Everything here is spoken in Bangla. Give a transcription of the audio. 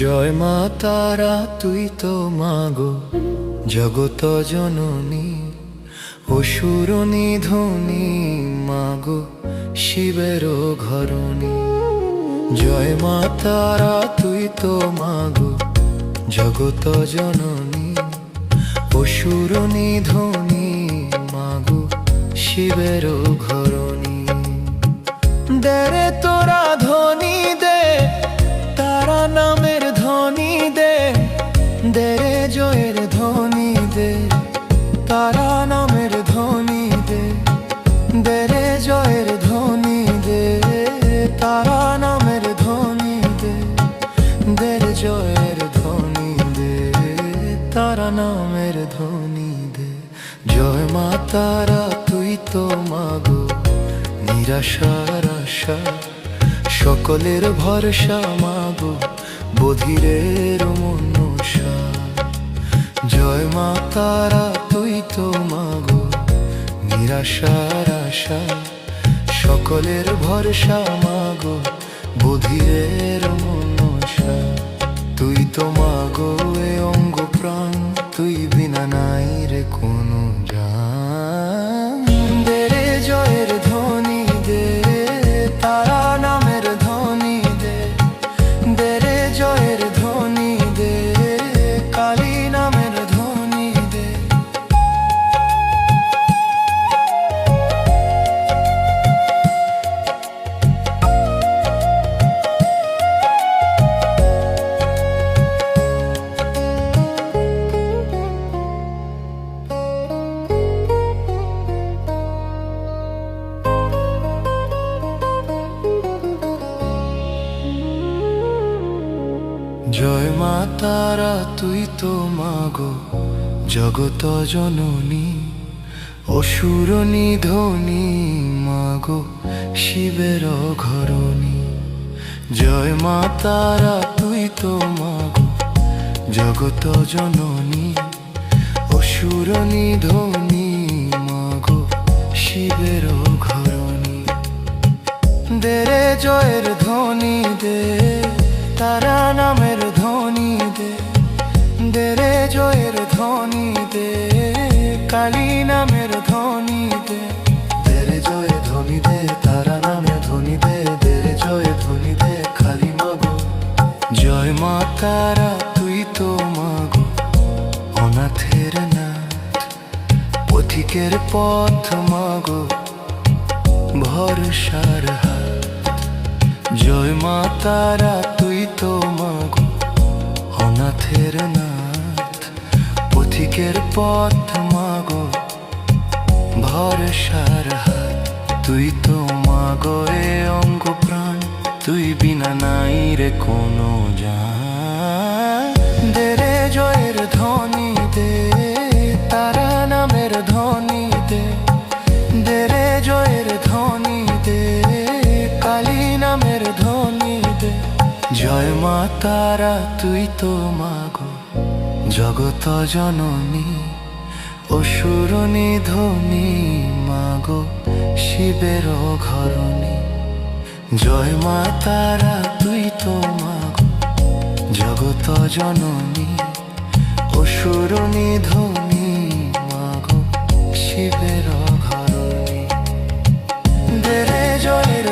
জয় মা তারা, তুই তো মাগো জগত জননী অসুর নিধনী মাগো শিবের ঘরণী। জয় মা তারা, তুই তো মাগো জগত জননী অসুর নিধনী মাগো শিবের ঘরণী। দেরে তোরা ধ্বনি দে, তারা দে দেরে জয়ের ধ্বনি দে তারা নামের ধ্বনি দে দেরে জয়ের ধ্বনি দে তারা নামের ধ্বনি দে দেরে জয়ের ধ্বনি দে তারা নামের ধ্বনি দে জয় মা তারা, তুই তো মাগো নিরাশার আশা, সকলের ভরসা মাগো বধিরের মনসা। জয় মা তারা, তুই তো মাগো। নিরাশার আশা, সকলের ভরসা মাগো। বধিরের মনসা, তুই তো মাগো, এ অঙ্গ প্রাণ তুই বিনা নাই রে কোনো। মা তারা তুই তো মাগো জগত জননী, অসুর নিধনী মাগো শিবের ঘরণী। জয় মা তারা তুই তো মাগো জগত জননী, অসুর নিধনী অনাথের নাথ, পথিকের পথ মাগো, ভরসার হাত। জয় মা তারা, তুই তো মাগো, অনাথের নাথ। পথিকের পথ মাগো, ভরসার হাত। তুই তো মাগো এ অঙ্গ প্রাণ তুই বিনা নাই রে কোনো জান। দে, তারা নামের ধ্বনি দে দে রে জয়ের ধ্বনি দে কালী নামের ধ্বনি দে জয় মা তারা, তুই তো মাগো জগত জননী অসুর নিধনী মাগো শিবের ঘরণী। জয় মা তারা, তুই তো মাগো জগত জননী। সুরমি ধ্বনি মাগ শিবের ঘরণী। দেরে জয়ের